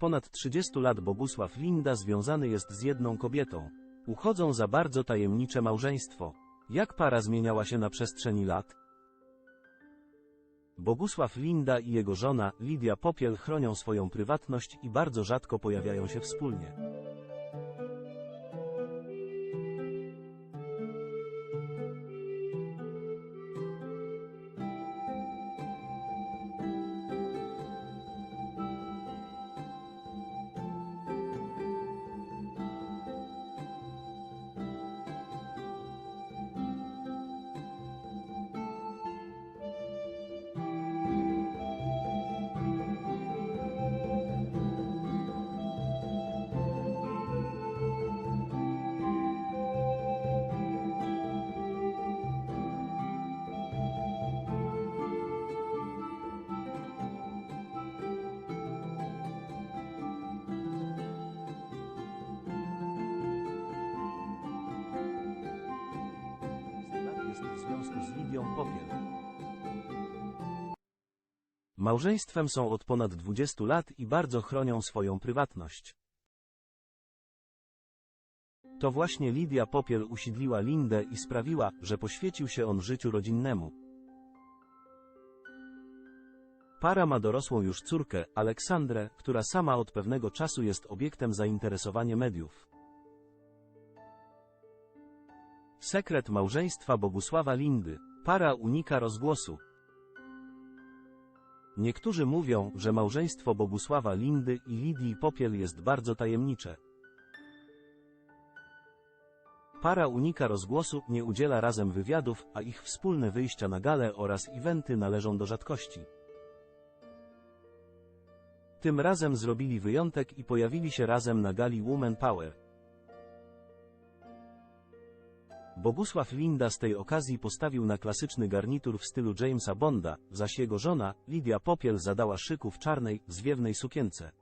ponad 30 lat Bogusław Linda związany jest z jedną kobietą. Uchodzą za bardzo tajemnicze małżeństwo. Jak para zmieniała się na przestrzeni lat? Bogusław Linda i jego żona, Lidia Popiel chronią swoją prywatność i bardzo rzadko pojawiają się wspólnie. Związku z Lidią Popiel. Małżeństwem są od ponad 20 lat i bardzo chronią swoją prywatność. To właśnie Lidia Popiel usidliła Lindę i sprawiła, że poświęcił się on życiu rodzinnemu. Para ma dorosłą już córkę, Aleksandrę, która sama od pewnego czasu jest obiektem zainteresowania mediów. Sekret małżeństwa Bogusława Lindy. Para unika rozgłosu. Niektórzy mówią, że małżeństwo Bogusława Lindy i Lidii Popiel jest bardzo tajemnicze. Para unika rozgłosu, nie udziela razem wywiadów, a ich wspólne wyjścia na gale oraz eventy należą do rzadkości. Tym razem zrobili wyjątek i pojawili się razem na gali Woman Power. Bogusław Linda z tej okazji postawił na klasyczny garnitur w stylu Jamesa Bonda, zaś jego żona, Lidia Popiel zadała szyku w czarnej, zwiewnej sukience.